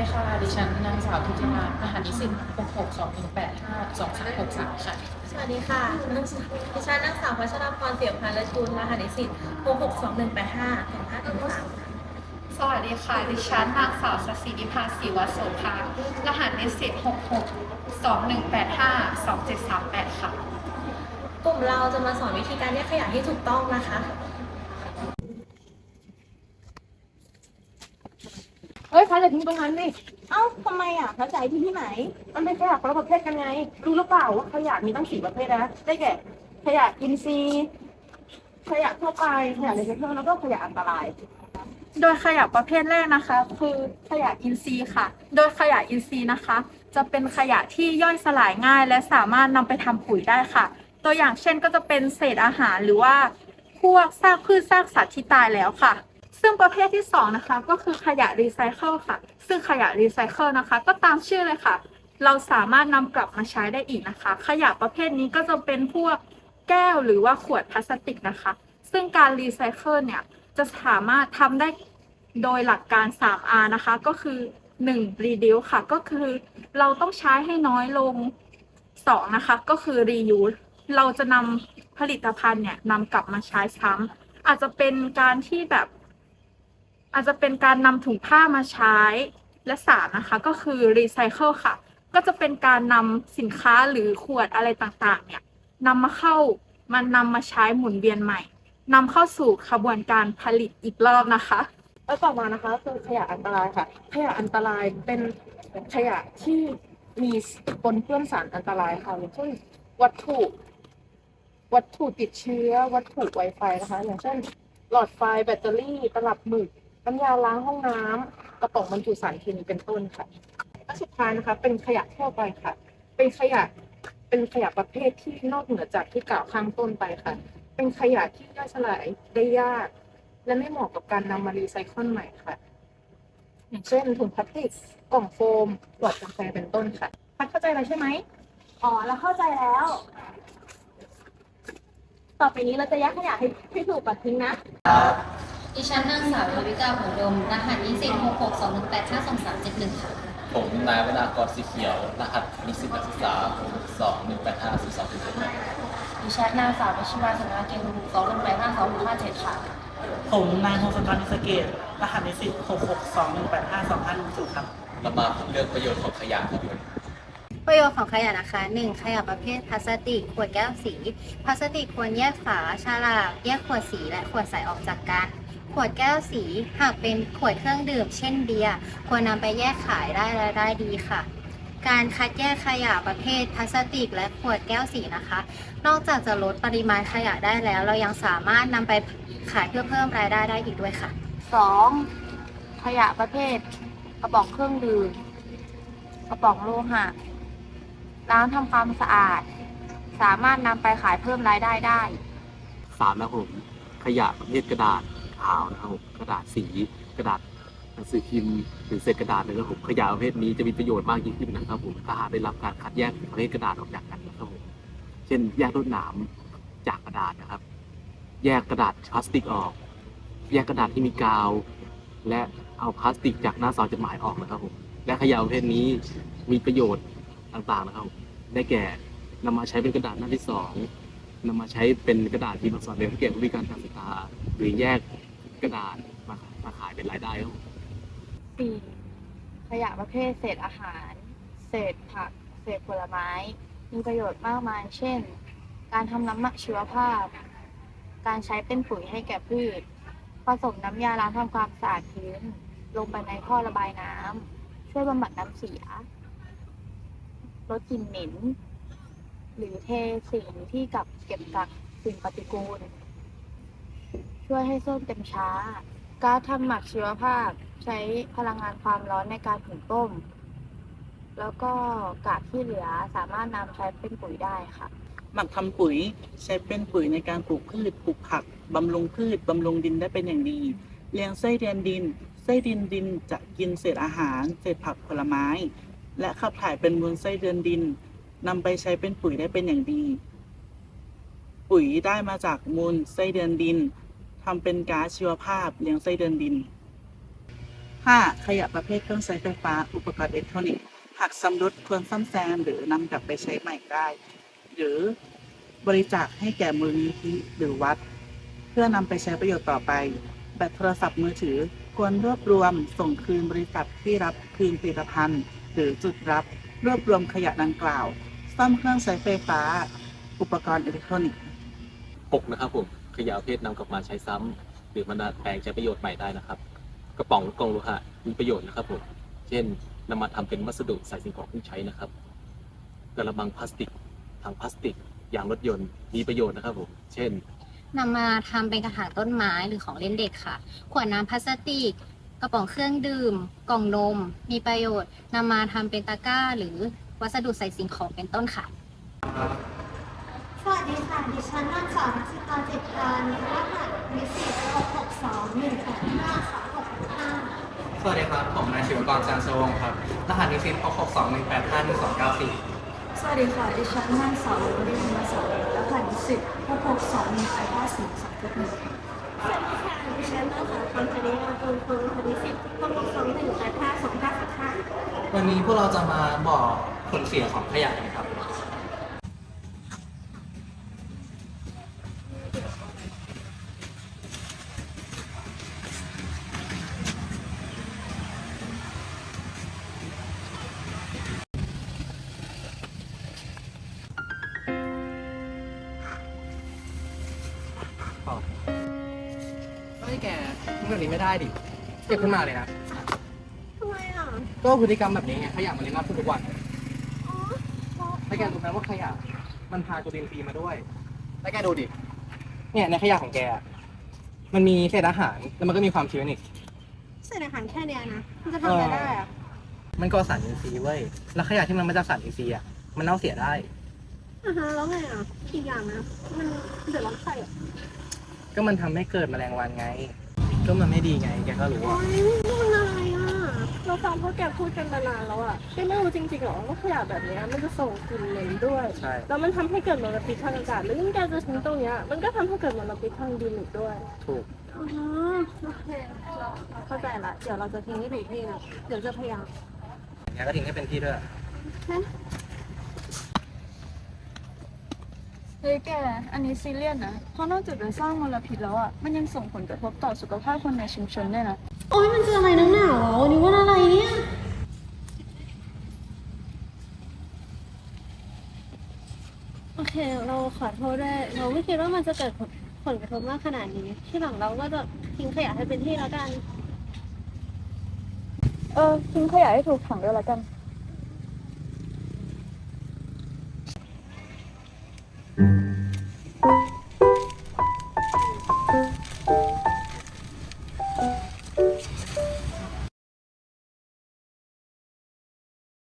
ดีค่ะ ดิฉันนางสาวทุติมารหัสนิสิต662185 2363ค่ะ สวัสดีค่ะนักศึกดิฉันนางสาวพัชรพรเสี่ยมพันธ์และกุลรหัสนิสิต662185 2535สวัสดีค่ะ ดิฉันนางสาวสศินิพาศิวโสภารหัสนิสิต66 2185 2738 ค่ะ กลุ่มเราจะมาสอนวิธีการแยกขยะที่ถูกต้องนะคะ เฮ้ยพันอย่าทิ้งตรงนั้นดิเอ้าทำไมอะพระใจที่ที่ไหน มันเป็นขยะคนละประเภทกันไง รู้หรือเปล่าว่าขยะมีตั้งสี่ประเภทนะ ได้แก่ ขยะอินทรีย์ขยะทั่วไป ขยะรีไซเคิลแล้วก็ขยะอันตราย โดยขยะประเภทแรกนะคะ คือขยะอินทรีย์ค่ะ โดยขยะอินทรีย์นะคะ จะเป็นขยะที่ย่อยสลายง่าย และสามารถนำไปทำปุ๋ยได้ค่ะ ตัวอย่างเช่นก็จะเป็นเศษอาหารหรือว่าพวกซากพืชซากสัตว์ที่ตายแล้วค่ะ ซึ่งประเภทที่สองนะคะ ก็คือขยะรีไซเคิลค่ะ ซึ่งขยะรีไซเคิลนะคะ ก็ตามชื่อเลยค่ะ เราสามารถนำกลับมาใช้ได้อีกนะคะ ขยะประเภทนี้ก็จะเป็นพวกแก้วหรือว่าขวดพลาสติกนะคะ ซึ่งการรีไซเคิลเนี่ยจะสามารถทำได้โดยหลักการ 3R นะคะ ก็คือ 1. reduce ค่ะ ก็คือเราต้องใช้ให้น้อยลง 2. นะคะ ก็คือ reuse เราจะนำผลิตภัณฑ์เนี่ยนำกลับมาใช้ซ้ำอาจจะเป็นการที่แบบ อาจจะเป็นการนำถุงผ้ามาใช้ และสามนะคะก็คือ recycle ค่ะ ก็จะเป็นการนำสินค้าหรือขวดอะไรต่างๆ เนี่ยนำมาเข้ามันนำมาใช้หมุนเวียนใหม่นำเข้าสู่ขบวนการผลิตอีกรอบนะคะแล้วต่อมานะคะคือขยะอันตรายค่ะ ขยะอันตรายเป็นขยะที่มีปนเปื้อนสารอันตรายค่ะอย่างเช่นวัตถุ วัตถุติดเชื้อ วัตถุไวไฟนะคะ อย่างเช่น หลอดไฟแบตเตอรี่ตลับหมึก น้ำยาล้างห้องน้ำกระป๋องบรรจุสารเคมีเป็นต้นค่ะและสุดท้ายนะคะ เป็นขยะทั่วไปค่ะ เป็นขยะเป็นขยะประเภทที่นอกเหนือจากที่กล่าวข้างต้นไปค่ะ เป็นขยะที่ย่อยสลายได้ยาก และไม่เหมาะกับการนำมารีไซเคิลใหม่ค่ะ อย่างเช่นถุงพลาสติกกล่องโฟมหลอดกาแฟเป็นต้นค่ะพัดเข้าใจอะไรใช่ไหมอ๋อเราเข้าใจแล้ว ต่อไปนี้เราจะแยกขยะให้ให้ถูกก่อนทิ้งนะ ดิฉันนางสาวทวิกาหัวดม รหัสนิสิต6621852371ค่ะ ผมนายวรากรสีเขียว รหัสนิสิตนักศึกษา2 1 8 5 4 2 1 7ดิฉันนางสาววชิราสนาเกณฑ์62185257ค่ะ ผมนายพงศกรอิสเกต รหัสนิสิต662185250ครับ เรามาพูดเรื่องประโยชน์ของขยะครับผมประโยชน์ของขยะนะคะ 1. ขยะประเภทพลาสติก ขวดแก้วสี พลาสติกควรแยกฝา ฉลาก แยกขวดสี และขวดใสออกจากกัน ขวดแก้วสี หากเป็นขวดเครื่องดื่ม เช่นเบียร์ควรนำไปแยกขายได้รายได้ดีค่ะ การคัดแยกขยะประเภทพลาสติก และขวดแก้วสีนะคะ นอกจากจะลดปริมาณขยะได้แล้ว เรายังสามารถนำไปขายเพื่อเพิ่มรายได้ได้อีกด้วยค่ะสองขยะประเภท กระป๋องเครื่องดื่มกระป๋องโลหะล้างทำความสะอาด สามารถนำไปขายเพิ่มรายได้ได้สามนะครับผมขยะประเภทกระดาษ ขาวนะครับผมกระดาษสีกระดาษหนังสือพิมพ์หรือเศษกระดาษนะครับผมขยะประเภทนี้จะมีประโยชน์มากยิ่งขึ้นนะครับผมถ้าหากได้รับการคัดแยกประเภทกระดาษออกจากกันนะครับผมเช่น แยกลวดหนามจากกระดาษนะครับ แยกกระดาษพลาสติกออก แยกกระดาษที่มีกาว และเอาพลาสติกจากหน้าซองจดหมายออกนะครับผมและขยะประเภทนี้มีประโยชน์ต่างๆนะครับผมได้แก่นำมาใช้เป็นกระดาษหน้าที่สองนำมาใช้เป็นกระดาษที่มาสอนเรียนเกี่ยวกับวิธีการการศึกษาหรือแยก กระดาษมามาขายเป็นรายได้ครับผมสี่ขยะประเภทเศษอาหาร เศษผัก เศษผลไม้ มีประโยชน์มากมาย เช่น การทำน้ำหมักชีวภาพ การใช้เป็นปุ๋ยให้แก่พืช ผสมน้ำยาล้างทำความสะอาดพื้น ลงไปในท่อระบายน้ำ ช่วยบำบัดน้ำเสีย ลดกลิ่นเหม็น หรือเทสิ่งที่กับเก็บกักสิ่งปฏิกูล ช่วยให้ส้มเต็มช้าการทำหมักชีวภาพใช้พลังงานความร้อนในการหุงต้ม แล้วก็กากที่เหลือสามารถนำใช้เป็นปุ๋ยได้ค่ะ หมักทำปุ๋ยใช้เป็นปุ๋ยในการปลูกพืชปลูกผักบำรุงพืชบำรุงดินได้เป็นอย่างดีเลี้ยงไส้เดือนดินไส้ดินดินจะกินเศษอาหาร เศษผักผลไม้ และขับถ่ายเป็นมูลไส้เดือนดินนำไปใช้เป็นปุ๋ยได้เป็นอย่างดี ปุ๋ยได้มาจากมูลไส้เดือนดิน ทำเป็นก๊าซชีวภาพเลี้ยงไส้เดือนดิน 5. ขยะประเภทเครื่องใช้ไฟฟ้า อุปกรณ์อิเล็กทรอนิกส์หากชำรุดควรซ่อมแซมหรือนำกลับไปใช้ใหม่ได้ หรือบริจาคให้แก่มูลนิธิหรือวัด เพื่อนำไปใช้ประโยชน์ต่อไป แบตโทรศัพท์มือถือควรรวบรวมส่งคืนบริษัทที่รับคืนผลิตภัณฑ์ หรือจุดรับ รวบรวมขยะดังกล่าว ซ่อมเครื่องใช้ไฟฟ้า อุปกรณ์อิเล็กทรอนิกส์ 6 นะครับผม ยะประเภทนำกลับมาใช้ซ้ำหรือมันดัดแปลงใช้ประโยชน์ใหม่ได้นะครับ กระป๋องกล่องโลหะมีประโยชน์นะครับผมเช่นนำมาทำเป็นวัสดุใส่สิ่งของที่ใช้นะครับ กระมังพลาสติกถังพลาสติกยางรถยนต์มีประโยชน์นะครับผมเช่นนำมาทำเป็นกระถางต้นไม้หรือของเล่นเด็กค่ะ ขวดน้ำพลาสติก กระป๋องเครื่องดื่ม กล่องนม มีประโยชน์นำมาทำเป็นตะกร้า หรือวัสดุใส่สิ่งของเป็นต้นค่ะ วัสดีค่ะ ดิฉันนางสาวนักศึกษาจิตการรหัสนิสิต662 185 2665สวัสดีครับ ผมนายศิวกรจานทร์สวงศ์ครับ รหัสนิสิต662 185 1294สวัสดีค่ะ ดิฉันนางสาววรินทร์มาสาวรหัสนิสิต662 185 4 2 1สวัสดีค่ะดิฉันนางสาวพันธนิมาตุลคุณรหัสนิสิต662 185 2515วันนี้พวกเราจะมาบอกผลเสียของขยะกันครับ แกทำแบบนี้ไม่ได้ดิเก็บขึ้นมาเลยนะ ทำไมอะ ก็พฤติกรรมแบบนี้ไงขยะมันเลยมากขึ้นทุกวันแล้วแกรู้ไหมว่าขยะมันพาจุลินทรีย์มาด้วย แล้วแกดูดิ เนี่ยในขยะของแกอะมันมีเศษอาหารแล้วมันก็มีความชื้นอีก เศษอาหารแค่เนี้ยนะ มันจะทำอะไรได้อะ มันก็สารอินทรีย์เว้ย แล้วขยะที่มันมาจากสารอินทรีย์อะ มันเน่าเสียได้ อ่าฮะแล้วไงอะอีกอย่างนะ มันเดือดร้อนใครอะ ก็มันทำให้เกิดแมลงวันไง ก็มันไม่ดีไงแกก็รู้โอ๊อะยนี่มันอะไรอะ เราฟังพวกแกพูดกันมานานแล้วอะแกไม่รู้จริงๆหรอว่าขยะแบบเนี้ยมันจะส่งกลิ่นเหม็นด้วย ใช่ แล้วมันทำให้เกิดมลพิษทางอากาศแล้วยิ่งแกจะทิ้งตรงเนี้ย มันก็ทำให้เกิดมลพิษทางดินอีกด้วย ถูกอ๋อโอเคเราเราเข้าใจละ เดี๋ยวเราจะทิ้งให้ถูกที่นะ เดี๋ยวจะพยายามแกก็ทิ้งให้เป็นที่ด้วย เฮ้ยแก อันนี้ซีเรียสนะ เพราะนอกจากจะสร้างมลพิษแล้วอะ มันยังส่งผลกระทบต่อสุขภาพคนในชุมชนด้วยนะ โอ๊ยมันจะอะไรนักหนาเหรอวันนี้วันอะไรเนี่ย โอเค เราขอโทษด้วย เราไม่คิดว่ามันจะเกิดผลผลกระทบมากขนาดนี้ ที่หลังเราก็จะทิ้งขยะให้เป็นที่แล้วกัน เออทิ้งขยะให้ถูกถังด้วยละกัน